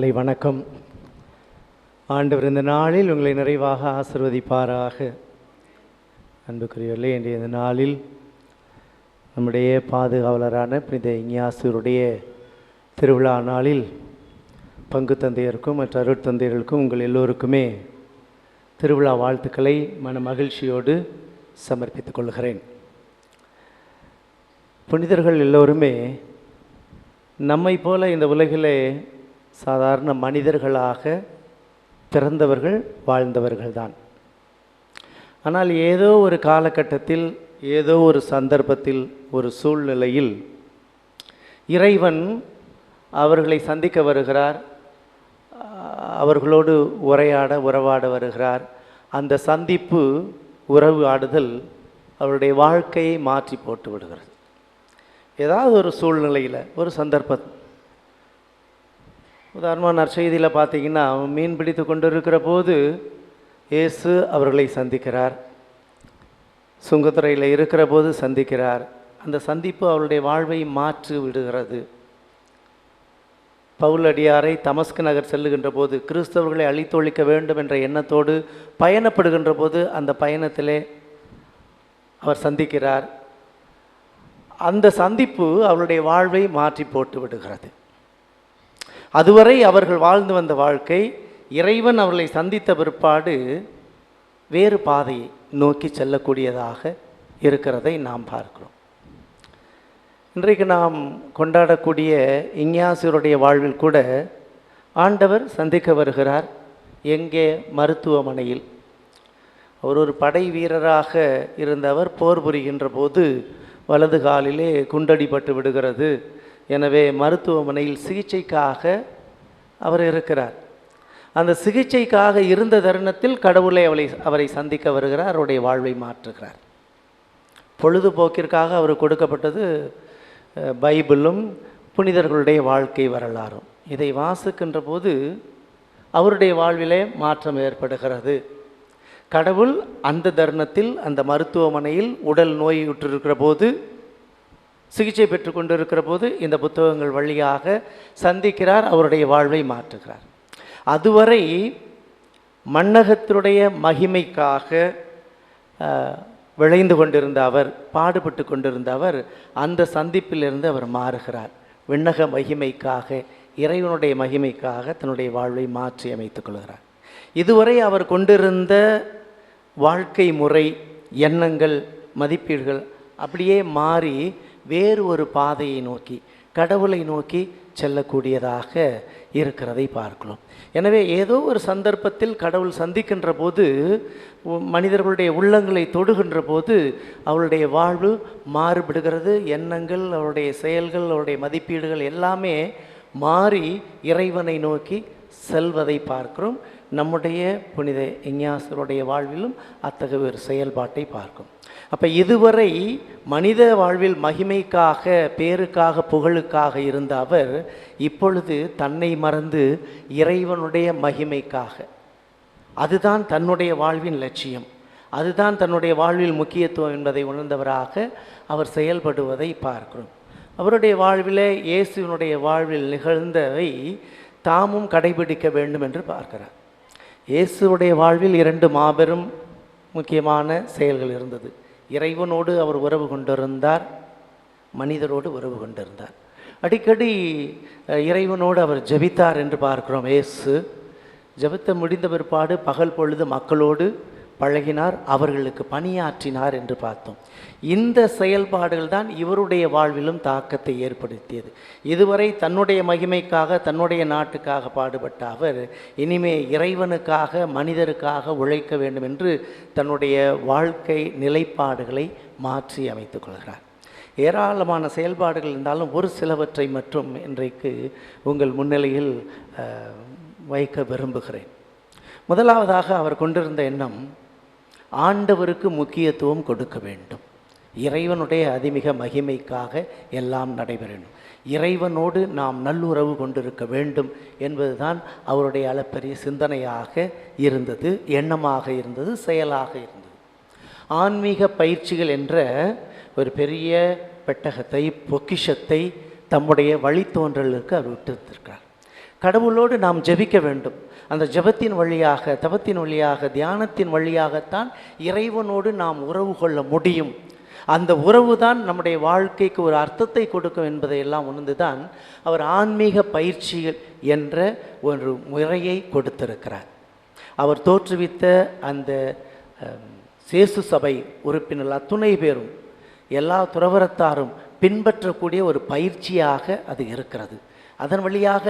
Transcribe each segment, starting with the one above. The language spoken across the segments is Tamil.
மாலை வணக்கம். ஆண்டவர் இந்த நாளில் உங்களை நிறைவாக ஆசிர்வதிப்பாராக. அன்புக்குரியவர்களே இன்றைய இந்த நாளில் நம்முடைய பாதுகாவலரான புனித இஞ்ஞாசூருடைய திருவிழா நாளில் பங்கு தந்தையருக்கும் மற்ற அருட்தந்தையர்களுக்கும் உங்கள் எல்லோருக்குமே திருவிழா வாழ்த்துக்களை மன மகிழ்ச்சியோடு சமர்ப்பித்துக் கொள்கிறேன். புனிதர்கள் எல்லோருமே நம்மை போல இந்த உலகிலே சாதாரண மனிதர்களாக பிறந்தவர்கள் வாழ்ந்தவர்கள்தான். ஆனால் ஏதோ ஒரு காலகட்டத்தில் ஏதோ ஒரு சந்தர்ப்பத்தில் ஒரு சூழ்நிலையில் இறைவன் அவர்களை சந்திக்க வருகிறார். அவர்களோடு உரையாட உறவாட வருகிறார். அந்த சந்திப்பு உறவு ஆடுதல் அவருடைய வாழ்க்கையை மாற்றி போட்டு விடுகிறது. ஏதாவது ஒரு சூழ்நிலையில் ஒரு சந்தர்ப்பம் உதாரணமாக நற்செய்தியில் பார்த்தீங்கன்னா அவன் மீன் பிடித்து கொண்டிருக்கிற போது இயேசு அவர்களை சந்திக்கிறார். சுங்கத்துறையில் இருக்கிற போது சந்திக்கிறார். அந்த சந்திப்பு அவருடைய வாழ்வை மாற்றி விடுகிறது. பவுலடியாரை தமஸ்கு நகர் செல்லுகின்ற போது கிறிஸ்தவர்களை அழித்தொழிக்க வேண்டும் என்ற எண்ணத்தோடு பயணப்படுகின்ற போது அந்த பயணத்திலே அவர் சந்திக்கிறார். அந்த சந்திப்பு அவருடைய வாழ்வை மாற்றி போட்டு விடுகிறது. அதுவரை அவர்கள் வாழ்ந்து வந்த வாழ்க்கை இறைவன் அவர்களை சந்தித்த பிற்பாடு வேறு பாதையை நோக்கி செல்லக்கூடியதாக இருக்கிறதை நாம் பார்க்கிறோம். இன்றைக்கு நாம் கொண்டாடக்கூடிய இஞ்ஞாசியருடைய வாழ்வில் கூட ஆண்டவர் சந்திக்க வருகிறார் எங்கே? மருத்துவமனையில். அவர் ஒரு படை வீரராக இருந்தவர் போர் புரிகின்ற போது வலது காலிலே குண்டடிப்பட்டு விடுகிறது. எனவே மருத்துவமனையில் சிகிச்சைக்காக அவர் இருக்கிறார். அந்த சிகிச்சைக்காக இருந்த தருணத்தில் கடவுளை அவளை அவரை சந்திக்க வருகிறார் அவருடைய வாழ்வை மாற்றுகிறார். பொழுதுபோக்கிற்காக அவர் கொடுக்கப்பட்டது பைபிளும் புனிதர்களுடைய வாழ்க்கை வரலாறும். இதை வாசிக்கின்ற போது அவருடைய வாழ்விலே மாற்றம் ஏற்படுகிறது. கடவுள் அந்த தருணத்தில் அந்த மருத்துவமனையில் உடல் நோயுற்றிருக்கிற போது சிகிச்சை பெற்று கொண்டிருக்கிற போது இந்த புத்தகங்கள் வழியாக சந்திக்கிறார் அவருடைய வாழ்வை மாற்றுகிறார். அதுவரை மன்னகத்தினுடைய மகிமைக்காக விளைந்து கொண்டிருந்த அவர் பாடுபட்டு கொண்டிருந்த அவர் அந்த சந்திப்பிலிருந்து அவர் மாறுகிறார். விண்ணக மகிமைக்காக இறைவனுடைய மகிமைக்காக தன்னுடைய வாழ்வை மாற்றி அமைத்துக் கொள்கிறார். இதுவரை அவர் கொண்டிருந்த வாழ்க்கை முறை எண்ணங்கள் மதிப்பீடுகள் அப்படியே மாறி வேறு ஒரு பாதையை நோக்கி கடவுளை நோக்கி செல்லக்கூடியதாக இருக்கிறதை பார்க்கலாம் எனவே ஏதோ ஒரு சந்தர்ப்பத்தில் கடவுள் சந்திக்கின்ற போது மனிதர்களுடைய உள்ளங்களை தொடுகின்ற போது அவளுடைய வாழ்வு மாறுபடுகிறது. எண்ணங்கள் அவருடைய செயல்கள் அவருடைய மதிப்பீடுகள் எல்லாமே மாறி இறைவனை நோக்கி செல்வதை பார்க்கிறோம். நம்முடைய புனித இஞ்ஞாசருடைய வாழ்விலும் அத்தகைய ஒரு செயல்பாட்டை பார்க்கும் அப்போ இதுவரை மனித வாழ்வில் மகிமைக்காக பேருக்காக புகழுக்காக இருந்த அவர் இப்பொழுது தன்னை மறந்து இறைவனுடைய மகிமைக்காக. அதுதான் தன்னுடைய வாழ்வின் லட்சியம். அதுதான் தன்னுடைய வாழ்வில் முக்கியத்துவம் என்பதை உணர்ந்தவராக அவர் செயல்படுவதை பார்க்கிறோம். அவருடைய வாழ்வில் இயேசுவினுடைய வாழ்வில் நிகழ்ந்தவை தாமும் கடைபிடிக்க வேண்டும் என்று பார்க்கிறார். இயேசுவுடைய வாழ்வில் இரண்டு மாபெரும் முக்கியமான செயல்கள் இருந்தது. இறைவனோடு அவர் உறவு கொண்டிருந்தார் மனிதரோடு உறவு கொண்டிருந்தார். அடிக்கடி இறைவனோடு அவர் ஜெபித்தார் என்று பார்க்கிறோம். ஏசு ஜபித்த முடிந்த பிற்பாடு பகல் பொழுது மக்களோடு பழகினார் அவர்களுக்கு பணியாற்றினார் என்று பார்த்தோம். இந்த செயல்பாடுகள் தான் இவருடைய வாழ்விலும் தாக்கத்தை ஏற்படுத்தியது. இதுவரை தன்னுடைய மகிமைக்காக தன்னுடைய நாட்டுக்காக பாடுபட்ட அவர் இனிமே இறைவனுக்காக மனிதருக்காக உழைக்க வேண்டும் என்று தன்னுடைய வாழ்க்கை நிலைப்பாடுகளை மாற்றி அமைத்துக் கொள்கிறார். ஏராளமான செயல்பாடுகள் இருந்தாலும் ஒரு சிலவற்றை மட்டும் இன்றைக்கு உங்கள் முன்னிலையில் வைக்க விரும்புகிறேன். முதலாவதாக அவர் கொண்டிருந்த எண்ணம் ஆண்டவருக்கு முக்கியத்துவம் கொடுக்க வேண்டும். இறைவனுடைய அதிமிக மகிமைக்காக எல்லாம் நடைபெறணும். இறைவனோடு நாம் நல்லுறவு கொண்டிருக்க வேண்டும் என்பதுதான் அவருடைய அளப்பரிய சிந்தனையாக இருந்தது எண்ணமாக இருந்தது செயலாக இருந்தது. ஆன்மீக பயிற்சிகள் என்ற ஒரு பெரிய பெட்டகத்தை பொக்கிஷத்தை தம்முடைய வழித்தோன்றலுக்கு அவர் விட்டிருந்திருக்கிறார். கடவுளோடு நாம் ஜெபிக்க வேண்டும். அந்த ஜெபத்தின் வழியாக தபத்தின் வழியாக தியானத்தின் வழியாகத்தான் இறைவனோடு நாம் உறவு கொள்ள முடியும். அந்த உறவு தான் நம்முடைய வாழ்க்கைக்கு ஒரு அர்த்தத்தை கொடுக்கும் என்பதை எல்லாம் உணர்ந்து தான் அவர் ஆன்மீக பயிற்சிகள் என்ற ஒரு முறையை கொடுத்திருக்கிறார். அவர் தோற்றுவித்த அந்த சேசு சபை உறுப்பினர் அத்துணை பேரும் எல்லா துறவரத்தாரும் பின்பற்றக்கூடிய ஒரு பயிற்சியாக அது இருக்கிறது. அதன் வழியாக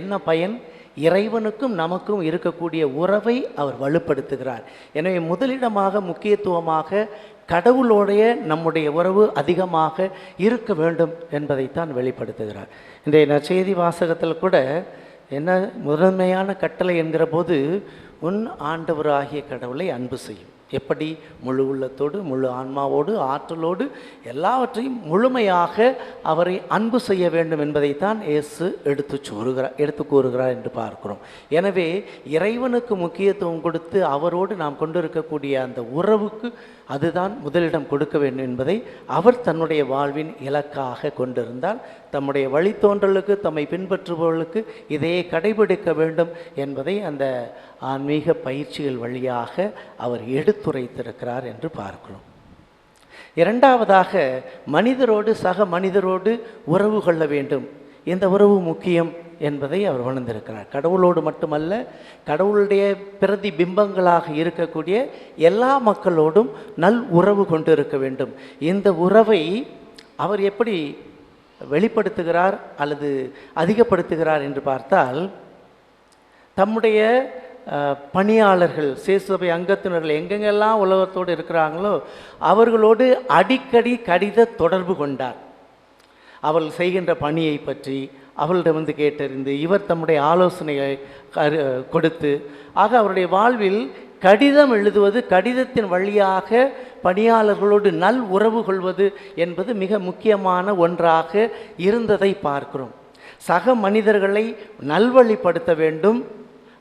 என்ன பயன்? இறைவனுக்கும் நமக்கும் இருக்கக்கூடிய உறவை அவர் வலுப்படுத்துகிறார். எனவே முதலிடமாக முக்கியத்துவமாக கடவுளோடைய நம்முடைய உறவு அதிகமாக இருக்க வேண்டும் என்பதைத்தான் வெளிப்படுத்துகிறார். இன்றைய நற்செய்தி வாசகத்தில் கூட என்ன முதன்மையான கட்டளை என்கிற போது உன் ஆண்டவராகிய கடவுளை அன்பு செய்யும். எப்படி முழு உள்ளத்தோடு முழு ஆன்மாவோடு ஆற்றலோடு எல்லாவற்றையும் முழுமையாக அவரை அன்பு செய்ய வேண்டும் என்பதைத்தான் இயேசு எடுத்து கூறுகிறார் எடுத்து கூறுகிறார் என்று பார்க்கிறோம். எனவே இறைவனுக்கு முக்கியத்துவம் கொடுத்து அவரோடு நாம் கொண்டிருக்கக்கூடிய அந்த உறவுக்கு அதுதான் முதலிடம் கொடுக்க வேண்டும் என்பதை அவர் தன்னுடைய வாழ்வின் இலக்காக கொண்டிருந்தால் தம்முடைய வழித்தோன்றலுக்கு தம்மை பின்பற்றுபவர்களுக்கு இதையே கடைபிடிக்க வேண்டும் என்பதை அந்த ஆன்மீக பயிற்சிகள் வழியாக அவர் எடுத்துரைத்திருக்கிறார் என்று பார்க்கிறோம். இரண்டாவதாக மனிதரோடு சக மனிதரோடு உறவு கொள்ள வேண்டும். இந்த உறவு முக்கியம் என்பதை அவர் உணர்ந்திருக்கிறார். கடவுளோடு மட்டுமல்ல கடவுளுடைய பிரதி பிம்பங்களாக இருக்கக்கூடிய எல்லா மக்களோடும் நல் உறவு கொண்டு இருக்க வேண்டும். இந்த உறவை அவர் எப்படி வெளிப்படுத்துகிறார் அல்லது அதிகப்படுத்துகிறார் என்று பார்த்தால் தம்முடைய பணியாளர்கள் சேசபை அங்கத்தினர்கள் எங்கெங்கெல்லாம் உலகத்தோடு இருக்கிறாங்களோ அவர்களோடு அடிக்கடி கடித தொடர்பு கொண்டார். அவள் செய்கின்ற பணியை பற்றி அவளிடமிருந்து கேட்டறிந்து இவர் தம்முடைய ஆலோசனையை கரு கொடுத்து ஆக அவருடைய வாழ்வில் கடிதம் எழுதுவது கடிதத்தின் வழியாக பணியாளர்களோடு நல் உறவு கொள்வது என்பது மிக முக்கியமான ஒன்றாக இருந்ததை பார்க்கிறோம். சக மனிதர்களை நல்வழிப்படுத்த வேண்டும்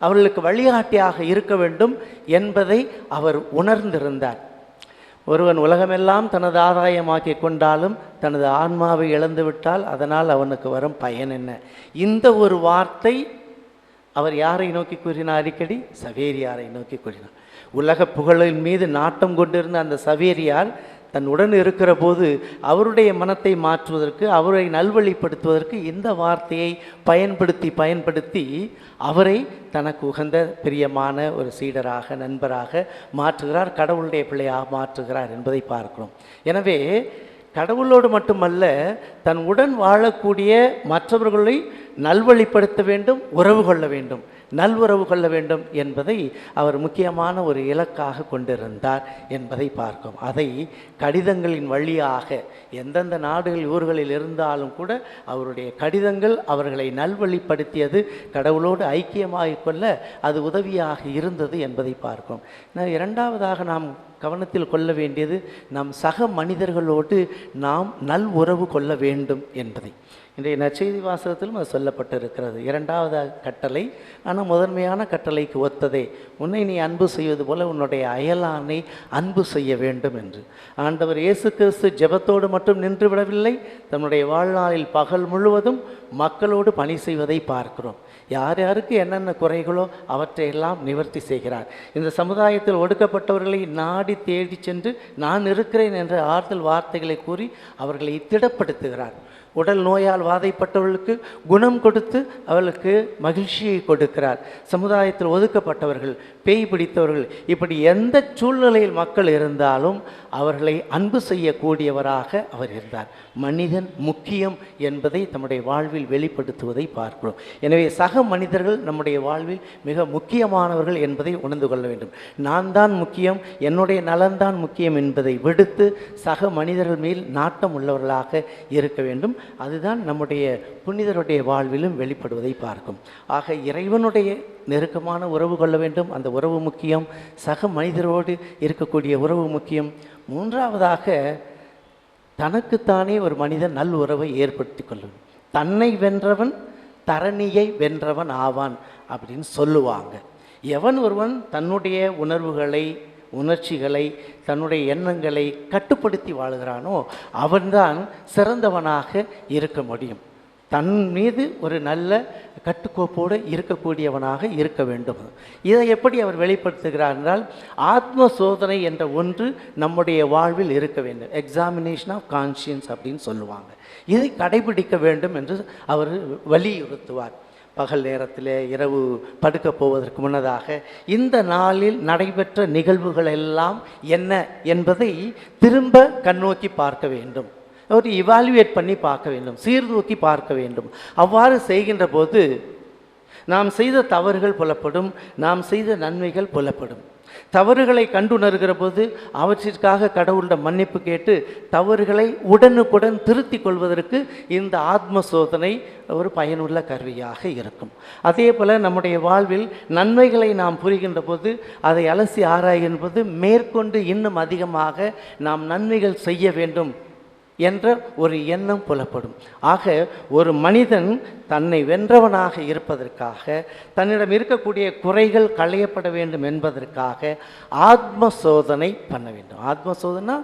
அவர்களுக்கு வழிகாட்டியாக இருக்க வேண்டும் என்பதை அவர் உணர்ந்திருந்தார். ஒருவன் உலகமெல்லாம் தனது ஆதாயமாக்கி கொண்டாலும் தனது ஆன்மாவை இழந்துவிட்டால் அதனால் அவனுக்கு வரும் பயன் என்ன? இந்த ஒரு வார்த்தை அவர் யாரை நோக்கி கூறினார் அடிக்கடி? சவேரியாரை நோக்கி கூறினார். உலக புகழின் மீது நாட்டம் கொண்டிருந்த அந்த சவேரியார் தன்னுடன் இருக்கிற போது அவருடைய மனத்தை மாற்றுவதற்கு அவரை நல்வழிப்படுத்துவதற்கு இந்த வார்த்தையை பயன்படுத்தி பயன்படுத்தி அவரை தனக்கு உகந்த பிரியமான ஒரு சீடராக நண்பராக மாற்றுகிறார் கடவுளுடைய பிள்ளையாக மாற்றுகிறார் என்பதை பார்க்கிறோம். எனவே கடவுளோடு மட்டுமல்ல தன் உடன் வாழக்கூடிய மற்றவர்களை நல்வழிப்படுத்த வேண்டும் உறவு கொள்ள வேண்டும். நல்வுறவு கொள்ள வேண்டும் என்பதை அவர் முக்கியமான ஒரு இலக்காக கொண்டிருந்தார் என்பதை பார்க்கும் அதை கடிதங்களின் வழியாக எந்தெந்த நாடுகள் ஊர்களில் இருந்தாலும் கூட அவருடைய கடிதங்கள் அவர்களை நல்வழிப்படுத்தியது கடவுளோடு ஐக்கியமாக கொள்ள அது உதவியாக இருந்தது என்பதை பார்க்கும் நான் இரண்டாவதாக நாம் கவனத்தில் கொள்ள வேண்டியது நம் சக மனிதர்களோடு நாம் நல் உறவு கொள்ள வேண்டும் என்பதை. இன்றைய நற்செய்தி வாசகத்திலும் அது சொல்லப்பட்டிருக்கிறது. இரண்டாவது கட்டளை ஆனால் முதன்மையான கட்டளைக்கு ஒத்ததே உன்னை நீ அன்பு செய்வது போல உன்னுடைய அயலானை அன்பு செய்ய வேண்டும் என்று. ஆண்டவர் இயேசு கிறிஸ்து ஜெபத்தோடு மட்டும் நின்று விடவில்லை தன்னுடைய வாழ்நாளில் பகல் முழுவதும் மக்களோடு பணி செய்வதை பார்க்கிறோம். யார் யாருக்கு என்னென்ன குறைகளோ அவற்றையெல்லாம் நிவர்த்தி செய்கிறார். இந்த சமுதாயத்தில் ஒடுக்கப்பட்டவர்களை நாடி தேடி சென்று நான் இருக்கிறேன் என்ற ஆறுதல் வார்த்தைகளை கூறி அவர்களை திடப்படுத்துகிறார். உடல் நோயால் வாதைப்பட்டவர்களுக்கு குணம் கொடுத்து அவளுக்கு மகிழ்ச்சியை கொடுக்கிறார். சமுதாயத்தில் ஒதுக்கப்பட்டவர்கள் பேய் பிடித்தவர்கள் இப்படி எந்த சூழ்நிலையில் மக்கள் இருந்தாலும் அவர்களை அன்பு செய்யக்கூடியவராக அவர் இருந்தார். மனிதன் முக்கியம் என்பதை தம்முடைய வாழ்வில் வெளிப்படுத்துவதை பார்க்கிறோம். எனவே சக மனிதர்கள் நம்முடைய வாழ்வில் மிக முக்கியமானவர்கள் என்பதை உணர்ந்து கொள்ள வேண்டும். நான் தான் முக்கியம் என்னுடைய நலன்தான் முக்கியம் என்பதை விடுத்து சக மனிதர்கள் மேல் நாட்டம் உள்ளவர்களாக இருக்க வேண்டும். அதுதான் நம்முடைய புனிதருடைய வாழ்விலும் வெளிப்படுவதை பார்க்கும். ஆக இறைவனுடைய நெருக்கமான உறவு கொள்ள வேண்டும். அந்த உறவு முக்கியம். சக மனிதரோடு இருக்கக்கூடிய உறவு முக்கியம். மூன்றாவதாக தனக்குத்தானே ஒரு மனிதன் நல் உறவை ஏற்படுத்தி கொள்ளும். தன்னை வென்றவன் தரணியை வென்றவன் ஆவான் அப்படின்னு சொல்லுவாங்க. எவன் ஒருவன் தன்னுடைய உணர்வுகளை உணர்ச்சிகளை தன்னுடைய எண்ணங்களை கட்டுப்படுத்தி வாழுகிறானோ அவன்தான் சிறந்தவனாக இருக்க முடியும். தன் மீது ஒரு நல்ல கட்டுக்கோப்போடு இருக்கக்கூடியவனாக இருக்க வேண்டும். இதை எப்படி அவர் வெளிப்படுத்துகிறார் என்றால் ஆத்ம சோதனை என்ற ஒன்று நம்முடைய வாழ்வில் இருக்க வேண்டும். எக்ஸாமினேஷன் ஆஃப் கான்ஷியன்ஸ் அப்படின்னு சொல்லுவாங்க. இதை கடைபிடிக்க வேண்டும் என்று அவர் வலியுறுத்துவார். பகல் நேரத்தில் இரவு படுக்க போவதற்கு முன்னதாக இந்த நாளில் நடைபெற்ற நிகழ்வுகள் எல்லாம் என்ன என்பதை திரும்ப கண்ணோக்கி பார்க்க வேண்டும். ஒரு இவால்யூவேட் பண்ணி பார்க்க வேண்டும். சீர்தூக்கி பார்க்க வேண்டும். அவ்வாறு செய்கின்ற போது நாம் செய்த தவறுகள் புலப்படும் நாம் செய்த நன்மைகள் புலப்படும். தவறுகளை கண்டுணர்கிற போது அவற்றிற்காக கடவுளிடம் மன்னிப்பு கேட்டு தவறுகளை உடனுக்குடன் திருத்திக் கொள்வதற்கு இந்த ஆத்ம சோதனை ஒரு பயனுள்ள கருவியாக இருக்கும். அதே போல் நம்முடைய வாழ்வில் நன்மைகளை நாம் புரிகின்ற போது அதை அலசி ஆராய்கின்ற போது மேற்கொண்டு இன்னும் அதிகமாக நாம் நன்மைகள் செய்ய வேண்டும் என்ற ஒரு எண்ணம் புலப்படும். ஆக ஒரு மனிதன் தன்னை வென்றவனாக இருப்பதற்காக தன்னிடம் இருக்கக்கூடிய குறைகள் களையப்பட வேண்டும் என்பதற்காக ஆத்ம சோதனை பண்ண வேண்டும். ஆத்ம சோதனை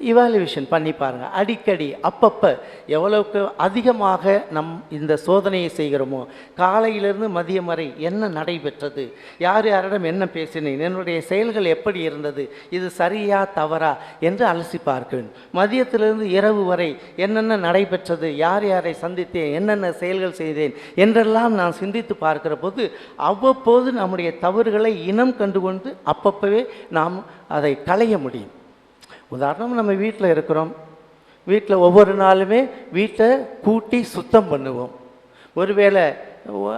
இவாலுவேஷன் பண்ணி பாருங்கள் அடிக்கடி அப்பப்போ எவ்வளவுக்கு அதிகமாக நம் இந்த சோதனையை செய்கிறோமோ காலையிலிருந்து மதியம் வரை என்ன நடைபெற்றது யார் யாரிடம் என்ன பேசினேன் என்னுடைய செயல்கள் எப்படி இருந்தது இது சரியா தவறா என்று அலசி பார்க்கிறேன் மதியத்திலிருந்து இரவு வரை என்னென்ன நடைபெற்றது யார் யாரை சந்தித்தேன் என்னென்ன செயல்கள் செய்தேன் என்றெல்லாம் நான் சிந்தித்து பார்க்கிற போது அவ்வப்போது நம்முடைய தவறுகளை இனம் கண்டுகொண்டு அப்பப்பவே நாம் அதை களைய முடியும். உதாரணம் நம்ம வீட்டில் இருக்கிறோம். வீட்டில் ஒவ்வொரு நாளுமே வீட்டை கூட்டி சுத்தம் பண்ணுவோம். ஒருவேளை ஒ-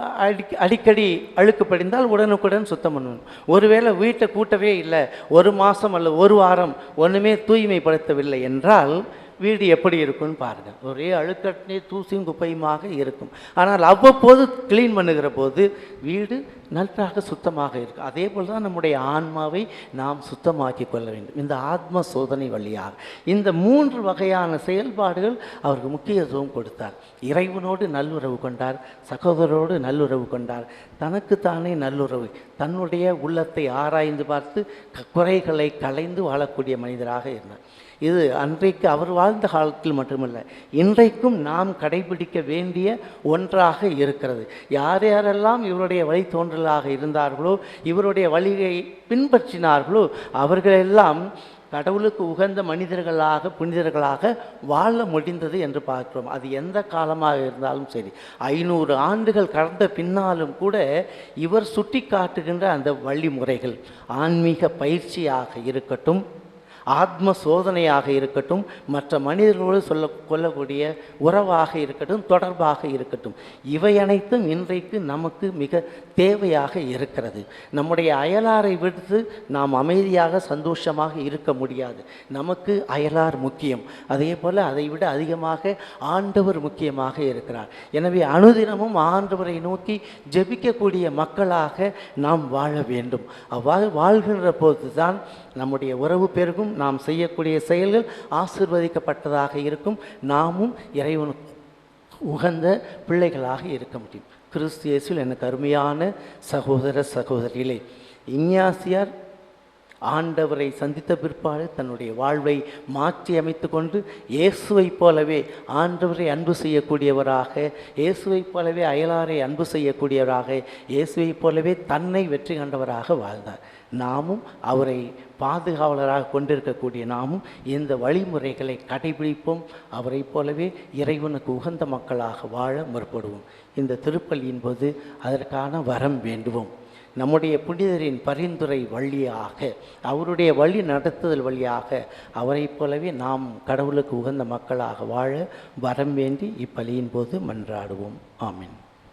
அடிக்கடி அழுக்கு படிந்தால் உடனுக்குடன் சுத்தம் பண்ணுவோம். ஒருவேளை வீட்டை கூட்டவே இல்லை ஒரு மாதம் அல்ல ஒரு வாரம் ஒன்றுமே தூய்மைப்படுத்தவில்லை என்றால் வீடு எப்படி இருக்கும்னு பாருங்கள் ஒரே அழுக்கட்டினே தூசியும் குப்பையுமாக இருக்கும். ஆனால் அவ்வப்போது க்ளீன் பண்ணுகிற போது வீடு நன்றாக சுத்தமாக இருக்கும். அதே போல் தான் நம்முடைய ஆன்மாவை நாம் சுத்தமாக்கி கொள்ள வேண்டும். இந்த ஆத்ம சோதனை வழியாக. இந்த மூன்று வகையான செயல்பாடுகள் அவருக்கு முக்கியத்துவம் கொடுத்தார். இறைவனோடு நல்லுறவு கொண்டார் சகோதரரோடு நல்லுறவு கொண்டார் தனக்குத்தானே நல்லுறவு தன்னுடைய உள்ளத்தை ஆராய்ந்து பார்த்து குறைகளை களைந்து வாழக்கூடிய மனிதராக இருந்தார். இது அன்றைக்கு அவர் வாழ்ந்த காலத்தில் மட்டுமல்ல இன்றைக்கும் நாம் கடைபிடிக்க வேண்டிய ஒன்றாக இருக்கிறது. யார் யாரெல்லாம் இவருடைய வழித்தோன்றலாக இருந்தார்களோ இவருடைய வழியை பின்பற்றினார்களோ அவர்களெல்லாம் கடவுளுக்கு உகந்த மனிதர்களாக புனிதர்களாக வாழ முடிந்தது என்று பார்க்கிறோம். அது எந்த காலமாக இருந்தாலும் சரி. ஐநூறு ஆண்டுகள் கடந்த பின்னாலும் கூட இவர் சுட்டி காட்டுகின்ற அந்த வழிமுறைகள் ஆன்மீக பயிற்சியாக இருக்கட்டும் ஆத்ம சோதனையாக இருக்கட்டும் மற்ற மனிதர்களோடு சொல்ல கொள்ளக்கூடிய உறவாக இருக்கட்டும் தொடர்பாக இருக்கட்டும் இவை அனைத்தும் இன்றைக்கு நமக்கு மிக தேவையாக இருக்கிறது. நம்முடைய அயலாரை விடுத்து நாம் அமைதியாக சந்தோஷமாக இருக்க முடியாது. நமக்கு அயலார் முக்கியம். அதே போல் அதை விட அதிகமாக ஆண்டவர் முக்கியமாக இருக்கிறார். எனவே அனுதினமும் ஆண்டவரை நோக்கி ஜெபிக்கக்கூடிய மக்களாக நாம் வாழ வேண்டும். அவ்வாறு வாழ்கின்ற போது தான் நம்முடைய உறவு பெருகும் நாம் செய்யக்கூடிய செயல்கள் ஆசிர்வதிக்கப்பட்டதாக இருக்கும். நாமும் இறைவனுக்கு உகந்த பிள்ளைகளாக இருக்க முடியும். கிறிஸ்து இயேசுவில் எனக்கு அருமையான சகோதர சகோதரிகளே இஞ்ஞாசியார் ஆண்டவரை சந்தித்த பிற்பாடு தன்னுடைய வாழ்வை மாற்றி அமைத்து கொண்டு இயேசுவைப் போலவே ஆண்டவரை அன்பு செய்யக்கூடியவராக இயேசுவைப் போலவே அயலாரை அன்பு செய்யக்கூடியவராக இயேசுவைப் போலவே தன்னை வெற்றி கண்டவராக வாழ்ந்தார். நாமும் அவரை பாதுகாவலராக கொண்டிருக்கக்கூடிய நாமும் இந்த வழிமுறைகளை கடைபிடிப்போம். அவரைப் போலவே இறைவனுக்கு உகந்த மக்களாக வாழ முற்படுவோம். இந்த திருப்பலியின் போது அதற்கான வரம் வேண்டுவோம். நம்முடைய புனிதரின் பரிந்துரை வழியாக அவருடைய வழி நடத்துதல் வழியாக அவரைப் போலவே நாம் கடவுளுக்கு உகந்த மக்களாக வாழ வரம் வேண்டி இப்பலியின் போது மன்றாடுவோம். ஆமீன்.